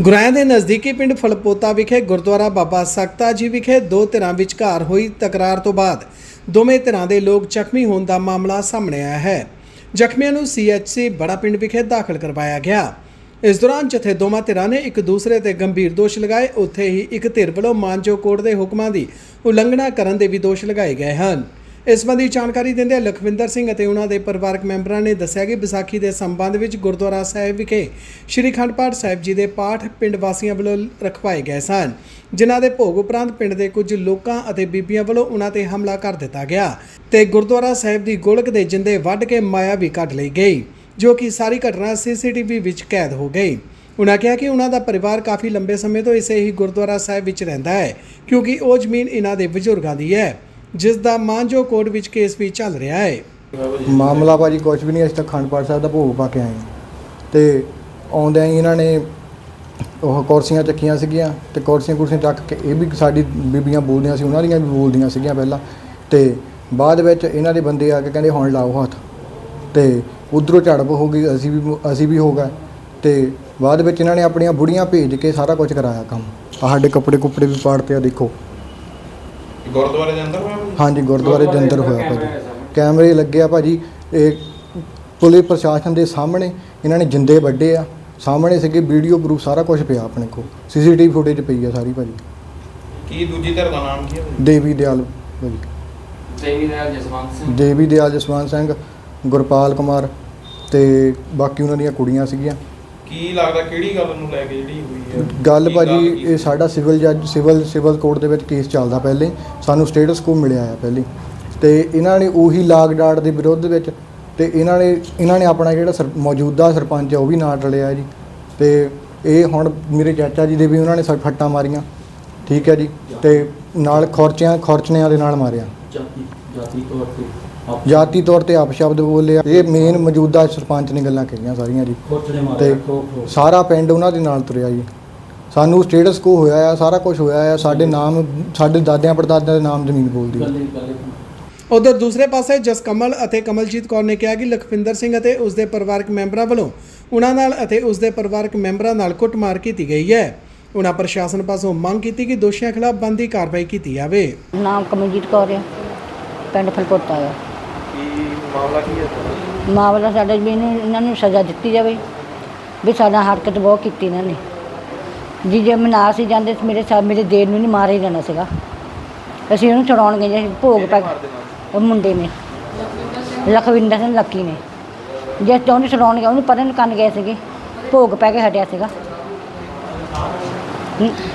ਗੁਰਾਇਆ ਦੇ ਨਜ਼ਦੀਕੀ ਪਿੰਡ ਫਲਪੋਤਾ ਵਿਖੇ ਗੁਰਦੁਆਰਾ ਬਾਬਾ ਸਕਤਾ ਜੀ ਵਿਖੇ ਦੋ ਧਿਰਾਂ ਵਿਚਕਾਰ ਹੋਈ ਤਕਰਾਰ ਤੋਂ ਬਾਅਦ ਦੋਵੇਂ ਧਿਰਾਂ ਦੇ ਲੋਕ ਜ਼ਖਮੀ ਹੋਣ ਦਾ ਮਾਮਲਾ ਸਾਹਮਣੇ ਆਇਆ ਹੈ। ਜ਼ਖਮੀਆਂ ਨੂੰ ਸੀਐਚਸੀ ਬੜਾ ਪਿੰਡ ਵਿਖੇ ਦਾਖਲ ਕਰਵਾਇਆ ਗਿਆ। ਇਸ ਦੌਰਾਨ ਜਿੱਥੇ ਦੋਵਾਂ ਧਿਰਾਂ ਨੇ ਇੱਕ ਦੂਸਰੇ ਤੇ ਗੰਭੀਰ ਦੋਸ਼ ਲਗਾਏ, ਉੱਥੇ ਹੀ ਇੱਕ ਧਿਰ ਵੱਲੋਂ ਮਾਨਜੋ ਕੋਰਟ ਦੇ ਹੁਕਮਾਂ ਦੀ ਉਲੰਘਣਾ ਕਰਨ ਦੇ ਵੀ ਦੋਸ਼ ਲਗਾਏ ਗਏ ਹਨ। ਇਸ ਸੰਬੰਧੀ ਜਾਣਕਾਰੀ ਦਿੰਦਿਆਂ ਲਖਵਿੰਦਰ ਸਿੰਘ ਅਤੇ ਉਹਨਾਂ ਦੇ ਪਰਿਵਾਰਕ ਮੈਂਬਰਾਂ ਨੇ ਦੱਸਿਆ ਕਿ ਵਿਸਾਖੀ ਦੇ ਸੰਬੰਧ ਵਿੱਚ ਗੁਰਦੁਆਰਾ ਸਾਹਿਬ ਵਿਖੇ ਸ੍ਰੀ ਖੰਡ ਪਾਠ ਸਾਹਿਬ ਜੀ ਦੇ ਪਾਠ ਪਿੰਡ ਵਾਸੀਆਂ ਵੱਲੋਂ ਰਖਵਾਏ ਗਏ ਸਨ, ਜਿਨ੍ਹਾਂ ਦੇ ਭੋਗ ਉਪਰੰਤ ਪਿੰਡ ਦੇ ਕੁਝ ਲੋਕਾਂ ਅਤੇ ਬੀਬੀਆਂ ਵੱਲੋਂ ਉਹਨਾਂ ਤੇ ਹਮਲਾ ਕਰ ਦਿੱਤਾ ਗਿਆ ਤੇ ਗੁਰਦੁਆਰਾ ਸਾਹਿਬ ਦੀ ਗੋਲਕ ਦੇ ਜਿੰਦੇ ਵੱਢ ਕੇ ਮਾਇਆ ਵੀ ਕੱਢ ਲਈ ਗਈ, ਜੋ ਕਿ ਸਾਰੀ ਘਟਨਾ ਸੀਸੀਟੀਵੀ ਵਿੱਚ ਕੈਦ ਹੋ ਗਈ। ਉਨ੍ਹਾਂ ਕਿਹਾ ਕਿ ਉਹਨਾਂ ਦਾ ਪਰਿਵਾਰ ਕਾਫੀ ਲੰਬੇ ਸਮੇਂ ਤੋਂ ਇਸੇ ਹੀ ਗੁਰਦੁਆਰਾ ਸਾਹਿਬ ਵਿੱਚ ਰਹਿੰਦਾ ਹੈ, ਕਿਉਂਕਿ ਉਹ ਜ਼ਮੀਨ ਇਹਨਾਂ ਦੇ ਬਜ਼ੁਰਗਾਂ ਦੀ ਹੈ। ਜਿਸ ਦਾ ਮਾਂਜੋ ਕੋਰਟ ਵਿੱਚ ਕੇਸ ਵੀ ਚੱਲ ਰਿਹਾ ਹੈ। ਮਾਮਲਾ ਭਾਜੀ ਕੁਛ ਵੀ ਨਹੀਂ, ਅਸੀਂ ਤਾਂ ਅਖੰਡ ਪਾਠ ਸਾਹਿਬ ਦਾ ਭੋਗ ਪਾ ਕੇ ਆਏ ਹਾਂ। ਤੇ ਆਉਂਦਿਆਂ ਹੀ ਇਹਨਾਂ ਨੇ ਉਹ ਕੁਰਸੀਆਂ ਚੱਕੀਆਂ ਸੀਗੀਆਂ ਤੇ ਕੁਰਸੀਆਂ ਕੁਰਸੀਆਂ ਚੱਕ ਕੇ ਇਹ ਵੀ ਸਾਡੀ ਬੀਬੀਆਂ ਬੋਲਦੀਆਂ ਸੀ, ਉਹਨਾਂ ਦੀਆਂ ਵੀ ਬੋਲਦੀਆਂ ਸੀਗੀਆਂ ਪਹਿਲਾਂ। ਤੇ ਬਾਅਦ ਵਿੱਚ ਇਹਨਾਂ ਦੇ ਬੰਦੇ ਆ ਕੇ ਕਹਿੰਦੇ, ਹੁਣ ਲਾਓ ਹੱਥ। ਤੇ ਉਧਰੋਂ ਝੜਪ ਹੋ ਗਈ, ਅਸੀਂ ਵੀ ਅਸੀਂ ਵੀ ਹੋ ਗਏ। ਤੇ ਬਾਅਦ ਵਿੱਚ ਇਹਨਾਂ ਨੇ ਆਪਣੀਆਂ ਬੁੜੀਆਂ ਭੇਜ ਕੇ ਸਾਰਾ ਕੁਝ ਕਰਾਇਆ ਕੰਮ। ਆਹ ਸਾਡੇ ਕੱਪੜੇ ਕੁੱਪੜੇ ਵੀ ਪਾੜਤੇ ਆ, ਦੇਖੋ। ਗੁਰਦੁਆਰੇ ਦੇ ਅੰਦਰ ਹੋਇਆ? ਹਾਂਜੀ ਗੁਰਦੁਆਰੇ ਦੇ ਅੰਦਰ ਹੋਇਆ ਭਾਜੀ। ਕੈਮਰੇ ਲੱਗੇ ਆ ਭਾਜੀ ਇਹ ਪੁਲਿਸ ਪ੍ਰਸ਼ਾਸਨ ਦੇ ਸਾਹਮਣੇ ਇਹਨਾਂ ਨੇ ਜਿੰਦੇ ਵੱਡੇ ਆ। ਸਾਹਮਣੇ ਸੀਗੇ ਵੀਡੀਓ ਪ੍ਰੂਫ ਸਾਰਾ ਕੁਝ ਪਿਆ ਆਪਣੇ ਕੋਲ। ਸੀਸੀਟੀਵੀ ਫੁਟੇਜ ਪਈ ਆ ਸਾਰੀ ਭਾਜੀ। ਕੀ ਦੂਜੀ ਧਿਰ ਦਾ ਨਾਮ ਕੀ ਹੈ? ਦੇਵੀ ਦਿਆਲ ਭਾਜੀ। ਦੇਵੀ ਨਾਲ ਜਸਵੰਤ ਸਿੰਘ। ਦੇਵੀ ਦਿਆਲ ਜਸਵੰਤ ਸਿੰਘ ਗੁਰਪਾਲ ਕੁਮਾਰ ਤੇ ਬਾਕੀ ਉਹਨਾਂ ਦੀਆਂ ਕੁੜੀਆਂ ਸੀਗੀਆਂ। ਕੀ ਲੱਗਦਾ ਕਿਹੜੀ ਗੱਲ ਨੂੰ ਲੈ ਕੇ ਜਿਹੜੀ ਹੋਈ ਹੈ? ਗੱਲ ਕੀ ਭਾਜੀ ਕੀ ਇਹ ਸਾਡਾ ਸਿਵਲ ਜੱਜ ਸਿਵਲ ਸਿਵਲ ਕੋਰਟ ਦੇ ਵਿੱਚ ਕੇਸ ਚੱਲਦਾ ਪਹਿਲੇ। ਸਾਨੂੰ ਸਟੇਟਸ ਕੋ ਮਿਲਿਆ ਆ ਪਹਿਲੇ। ਤੇ ਇਹਨਾਂ ਨੇ ਉਹੀ ਲਾਗ ਡਾਟ ਦੇ ਵਿਰੁੱਧ ਵਿੱਚ ਤੇ ਇਹਨਾਂ ਨੇ ਇਹਨਾਂ ਨੇ ਆਪਣਾ ਜਿਹੜਾ ਸਰ- ਮੌਜੂਦਾ ਸਰਪੰਚ ਹੈ ਉਹ ਵੀ ਨਾਲ ਰਲਿਆ ਜੀ। ਤੇ ਇਹ ਹੁਣ ਮੇਰੇ ਚਾਚਾ ਜੀ ਦੇ ਵੀ ਉਹਨਾਂ ਨੇ ਸੱਟ ਫੱਟਾਂ ਮਾਰੀਆਂ। ਠੀਕ ਹੈ ਜੀ। ਤੇ ਨਾਲ ਖੁਰਚਿਆਂ ਖੁਰਚਣਿਆਂ ਦੇ ਨਾਲ ਮਾਰਿਆ। ਜਾਤੀ ਜਾਤੀ ਤੌਰ ਤੇ ਜਾਤੀ ਤੌਰ ਤੇ ਆਪਸ਼ਬਦ ਬੋਲੇ ਆ। ਇਹ ਮੇਨ ਮੌਜੂਦਾ ਸਰਪੰਚ ਨੇ ਗੱਲਾਂ ਕਹੀਆਂ ਸਾਰੀਆਂ ਜੀ। ਤੇ ਸਾਰਾ ਪਿੰਡ ਉਹਨਾਂ ਦੇ ਨਾਲ ਤੁਰਿਆ ਜੀ। ਸਾਨੂੰ ਸਟੇਟਸ ਕੋ ਹੋਇਆ ਆ ਸਾਰਾ ਕੁਝ ਹੋਇਆ ਆ। ਸਾਡੇ ਨਾਮ ਸਾਡੇ ਦਾਦਿਆਂ ਪੜਦਾਦਿਆਂ ਦੇ ਨਾਮ ਜ਼ਮੀਨ ਬੋਲਦੀ ਗੱਲੇ ਉਧਰ ਦੂਸਰੇ ਪਾਸੇ ਜਸਕਮਲ ਅਤੇ ਕਮਲਜੀਤ ਕੌਰ ਨੇ ਕਿਹਾ ਕਿ ਲਖਵਿੰਦਰ ਸਿੰਘ ਅਤੇ ਉਸ ਦੇ ਪਰਿਵਾਰਕ ਮੈਂਬਰਾਂ ਵੱਲੋਂ ਉਹਨਾਂ ਨਾਲ ਅਤੇ ਉਸ ਦੇ ਪਰਿਵਾਰਕ ਮੈਂਬਰਾਂ ਨਾਲ ਕੁੱਟਮਾਰ ਕੀਤੀ ਗਈ ਹੈ। ਉਹਨਾਂ ਪ੍ਰਸ਼ਾਸਨ ਪਾਸੋਂ ਮੰਗ ਕੀਤੀ ਕਿ ਦੋਸ਼ੀਆਂ ਖਿਲਾਫ ਬਣਦੀ ਕਾਰਵਾਈ ਕੀਤੀ ਜਾਵੇ। ਨਾਮ ਕਮਲਜੀਤ ਕੌਰ ਆ। ਪਿੰਡ ਫਲਪੋਤਾ ਆ। ਕੀ ਮਾਮਲਾ ਕੀ ਹੈ ਤੁਹਾਡਾ? ਮਾਮਲਾ ਸਾਡਾ ਵੀ ਇਹਨੂੰ ਇਹਨਾਂ ਨੂੰ ਸਜ਼ਾ ਦਿੱਤੀ ਜਾਵੇ ਵੀ ਸਾਡਾ ਹਰਕਤ ਬਹੁਤ ਕੀਤੀ ਇਹਨਾਂ ਨੇ। ਜੀ ਜੇ ਮੈਂ ਨਾ ਸੀ ਜਾਂਦੇ ਤਾਂ ਮੇਰੇ ਸਾ ਮੇਰੇ ਦੇਰ ਨੂੰ ਨਹੀਂ ਮਾਰੇ ਹੀ ਜਾਣਾ ਸੀਗਾ। ਅਸੀਂ ਉਹਨੂੰ ਛਡਾਉਣ ਗਏ ਜੀ ਭੋਗ ਪੈ ਉਹ ਮੁੰਡੇ ਨੇ। ਲਖਵਿੰਦਰ ਸਿੰਘ ਲੱਕੀ ਨੇ। ਜੇ ਤੇ ਉਹਨੂੰ ਛਡਾਉਣ ਗਿਆ ਉਹਨੂੰ ਪਰਨ ਕੰਨ ਗਏ ਸੀਗੇ ਭੋਗ ਪੈ ਕੇ ਹਟਿਆ ਸੀਗਾ।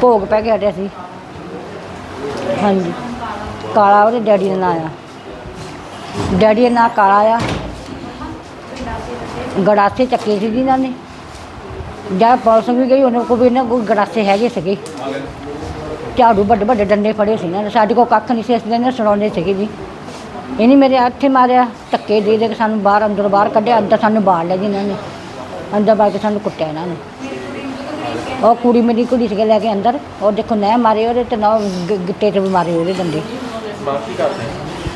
ਭੋਗ ਪੈ ਕੇ ਹਟਿਆ ਸੀ। ਹਾਂਜੀ। ਕਾਲਾ ਉਹਦੇ ਡੈਡੀ ਦਾ ਨਾਂ ਆ ਡੈਡੀ ਦਾ ਨਾਂ ਕਾਲਾ ਆ। ਗੜਾਸੇ ਚੱਕੇ ਸੀ ਜੀ ਇਹਨਾਂ ਨੇ। ਜਦ ਪੁਲਿਸ ਵੀ ਗਈ, ਉਹਨਾਂ ਕੋਲ ਵੀ ਇਹਨਾਂ ਕੋਲ ਗੜਾਸੇ ਹੈਗੇ ਸੀਗੇ। ਝਾੜੂ ਵੱਡੇ ਵੱਡੇ ਡੰਡੇ ਫੜੇ ਸੀ ਇਹਨਾਂ ਨੇ। ਸਾਡੇ ਕੋਲ ਕੱਖ ਨਹੀਂ ਸੀ, ਅਸੀਂ ਇਹਨਾਂ ਸੁਣਾਉਂਦੇ ਸੀਗੇ ਜੀ। ਇਹਨੇ ਮੇਰੇ ਹੱਥੇ ਮਾਰਿਆ, ਧੱਕੇ ਦੇ ਦੇ ਕੇ ਸਾਨੂੰ ਬਾਹਰ ਅੰਦਰ ਬਾਹਰ ਕੱਢਿਆ, ਅੰਦਰ ਸਾਨੂੰ ਬਾਹਰ ਲੈ ਜੀ ਇਹਨਾਂ ਨੇ। ਅੰਦਰ ਬਾਹਰ ਕੇ ਸਾਨੂੰ ਕੁੱਟਿਆ ਇਹਨਾਂ ਨੇ। ਉਹ ਕੁੜੀ ਮੇਰੀ ਕੁੜੀ ਸੀਗੇ ਲੈ ਕੇ ਅੰਦਰ। ਉਹ ਦੇਖੋ ਨਹਿ ਮਾਰੇ ਉਹਦੇ ਤੇ ਨਾ ਗ- ਗਿੱਟੇ ਤੇ ਵੀ ਮਾਰੇ ਉਹਦੇ ਡੰਡੇ ਬਾਕੀ ਕਰਦੇ?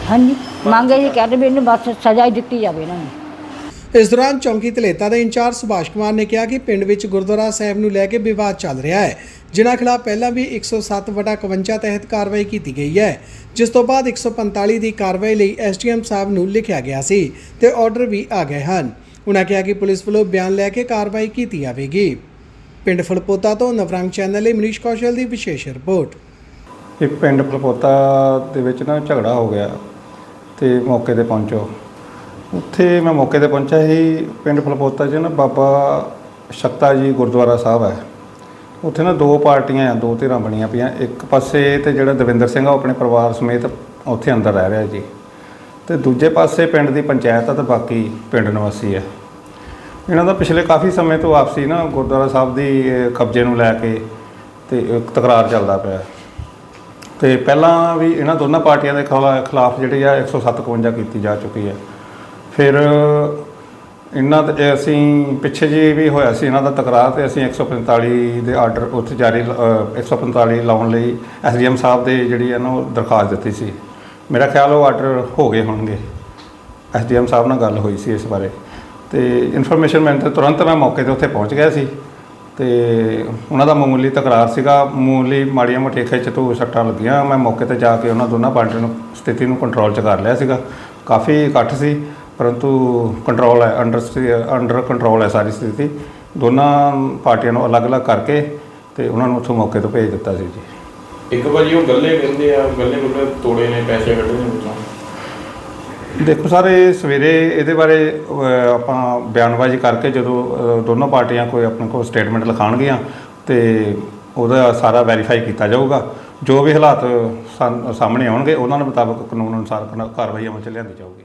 ਹਾਂਜੀ ਮੰਗੇ ਜੀ ਕਹਿੰਦੇ ਵੀ ਇਹਨੂੰ ਬਸ ਸਜ਼ਾ ਹੀ ਦਿੱਤੀ ਜਾਵੇ ਇਹਨਾਂ ਨੂੰ। ਇਸ ਦੌਰਾਨ ਚੌਂਕੀ ਧਲੇਤਾ ਦੇ ਇੰਚਾਰਜ ਸੁਭਾਸ਼ ਕੁਮਾਰ ਨੇ ਕਿਹਾ ਕਿ ਪਿੰਡ ਵਿੱਚ ਗੁਰਦੁਆਰਾ ਸਾਹਿਬ ਨੂੰ ਲੈ ਕੇ ਵਿਵਾਦ ਚੱਲ ਰਿਹਾ ਹੈ ਜਿਨ੍ਹਾਂ ਖਿਲਾਫ ਪਹਿਲਾਂ ਵੀ 107 ਵਟਾ 51 ਤਹਿਤ ਕਾਰਵਾਈ ਕੀਤੀ ਗਈ ਹੈ ਜਿਸ ਤੋਂ ਬਾਅਦ 145 ਦੀ ਕਾਰਵਾਈ ਲਈ ਐਸਡੀਐਮ ਸਾਹਿਬ ਨੂੰ ਲਿਖਿਆ ਗਿਆ ਸੀ ਤੇ ਆਰਡਰ ਵੀ ਆ ਗਏ ਹਨ। ਉਨ੍ਹਾਂ ਕਿਹਾ ਕਿ ਪੁਲਿਸ ਵੱਲੋਂ ਬਿਆਨ ਲੈ ਕੇ ਕਾਰਵਾਈ ਕੀਤੀ ਜਾਵੇਗੀ। ਪਿੰਡ ਫਲਪੋਤਾ ਤੋਂ ਨਵਰੰਗ ਚੈਨਲ ਲਈ ਮਨੀਸ਼ ਕੌਸ਼ਲ ਦੀ ਵਿਸ਼ੇਸ਼ ਰਿਪੋਰਟ। ਇੱਕ ਪਿੰਡ ਫਲਪੋਤਾ ਦੇ ਵਿੱਚ ਨਾ ਝਗੜਾ ਹੋ ਗਿਆ। ਤੇ ਮੌਕੇ ਤੇ ਪਹੁੰਚੋ। ਉੱਥੇ ਮੈਂ ਮੌਕੇ ਤੇ ਪਹੁੰਚਿਆ ਸੀ, ਪਿੰਡ ਫਲਪੋਤਾ 'ਚ ਨਾ ਬਾਬਾ ਸ਼ਕਤਾ ਜੀ ਗੁਰਦੁਆਰਾ ਸਾਹਿਬ ਹੈ। ਉੱਥੇ ਨਾ ਦੋ ਪਾਰਟੀਆਂ ਆ, ਦੋ ਧਿਰਾਂ ਬਣੀਆਂ ਪਈਆਂ, ਇੱਕ ਪਾਸੇ ਤੇ ਜਿਹੜਾ ਦਵਿੰਦਰ ਸਿੰਘ ਆ, ਉਹ ਆਪਣੇ ਪਰਿਵਾਰ ਸਮੇਤ ਉੱਥੇ ਅੰਦਰ ਰਹਿ ਰਿਹਾ ਜੀ। ਤੇ ਦੂਜੇ ਪਾਸੇ ਪਿੰਡ ਦੀ ਪੰਚਾਇਤ ਆ ਤੇ ਬਾਕੀ ਪਿੰਡ ਨਿਵਾਸੀ ਆ। ਇਹਨਾਂ ਦਾ ਪਿਛਲੇ ਕਾਫੀ ਸਮੇਂ ਤੋਂ ਆਪਸੀ ਨਾ ਗੁਰਦੁਆਰਾ ਸਾਹਿਬ ਦੀ ਕਬਜ਼ੇ ਨੂੰ ਲੈ ਕੇ ਤੇ ਤਕਰਾਰ ਚੱਲਦਾ ਪਿਆ। ਤੇ ਪਹਿਲਾਂ ਵੀ ਇਹਨਾਂ ਦੋਨਾਂ ਪਾਰਟੀਆਂ ਦੇ ਖਿਲਾਫ ਜਿਹੜੀ ਆ 157 ਕੀਤੀ ਜਾ ਚੁੱਕੀ ਹੈ। ਫਿਰ ਇਹਨਾਂ ਤੇ ਅਸੀਂ ਪਿੱਛੇ ਜੀ ਵੀ ਹੋਇਆ ਸੀ ਇਹਨਾਂ ਦਾ ਤਕਰਾਰ ਤੇ ਅਸੀਂ 145 ਦੇ ਆਰਡਰ ਉੱਥੇ ਜਾਰੀ ਅ, 145 ਲਾਉਣ ਲਈ ਐਸਡੀਐਮ ਸਾਹਿਬ ਦੇ ਜਿਹੜੀ ਹੈ ਨਾ ਉਹ ਦਰਖਾਸਤ ਦਿੱਤੀ ਸੀ। ਮੇਰਾ ਖਿਆਲ ਉਹ ਆਰਡਰ ਹੋ ਗਏ ਹੋਣਗੇ। ਐਸਡੀਐਮ ਸਾਹਿਬ ਨਾਲ ਗੱਲ ਹੋਈ ਸੀ ਇਸ ਬਾਰੇ। ਤੇ ਇਨਫੋਰਮੇਸ਼ਨ ਮੈਨੂੰ ਤੇ ਤੁਰੰਤ ਮੈਂ ਮੌਕੇ ਤੇ ਉੱਥੇ ਪਹੁੰਚ ਗਿਆ ਸੀ। ਤੇ ਉਹਨਾਂ ਦਾ ਮਾਮੂਲੀ ਤਕਰਾਰ ਸੀਗਾ, ਮਾਮੂਲੀ ਮਾੜੀਆਂ ਮੋਟੀਆਂ ਖਿੱਚ ਤੋਂ ਸੱਟਾਂ ਲੱਗੀਆਂ। ਮੈਂ ਮੌਕੇ ਤੇ ਜਾ ਕੇ ਉਹਨਾਂ ਦੋਨਾਂ ਪਾਰਟੀਆਂ ਨੂੰ ਸਥਿਤੀ ਨੂੰ ਕੰਟਰੋਲ 'ਚ ਕਰ ਲਿਆ ਸੀਗਾ। ਕਾਫੀ ਇਕੱਠ ਸੀ, ਪਰੰਤੂ ਕੰਟਰੋਲ ਹੈ ਅੰਡਰ ਅੰਡਰ ਕੰਟਰੋਲ ਹੈ ਸਾਰੀ ਸਥਿਤੀ। ਦੋਨਾਂ ਪਾਰਟੀਆਂ ਨੂੰ ਅਲੱਗ-ਅਲੱਗ ਕਰਕੇ ਤੇ ਉਹਨਾਂ ਨੂੰ ਉੱਥੋਂ ਮੌਕੇ ਤੋਂ ਭੇਜ ਦਿੱਤਾ ਸੀ ਜੀ। ਇੱਕ ਵਾਰੀ ਉਹ ਗੱਲੇ ਕਹਿੰਦੇ ਆ, ਗੱਲੇ ਗੁੱਲੇ ਤੋੜੇ ਨੇ, ਪੈਸੇ ਕੱਢੇ ਨੇ ਵਿੱਚੋਂ। ਦੇਖੋ ਸਰ ਇਹ ਸਵੇਰੇ ਇਹਦੇ ਬਾਰੇ ਅਹ, ਆਪਾਂ ਬਿਆਨਬਾਜ਼ੀ ਕਰਕੇ ਜਦੋਂ ਅਹ, ਦੋਨੋਂ ਪਾਰਟੀਆਂ ਕੋਈ ਆਪਣੇ ਕੋਲ ਸਟੇਟਮੈਂਟ ਲਿਖਾਉਣਗੀਆਂ ਤੇ ਉਹਦਾ ਸਾਰਾ ਵੈਰੀਫਾਈ ਕੀਤਾ ਜਾਊਗਾ। ਜੋ ਵੀ ਹਾਲਾਤ ਸਾਨ- ਸਾਹਮਣੇ ਆਉਣਗੇ ਉਹਨਾਂ ਦੇ ਮੁਤਾਬਕ ਕਾਨੂੰਨ ਅਨੁਸਾਰ ਕਾਰਵਾਈ ਅਮਲ ਚ ਲਿਆਂਦੀ ਜਾਊਗੀ।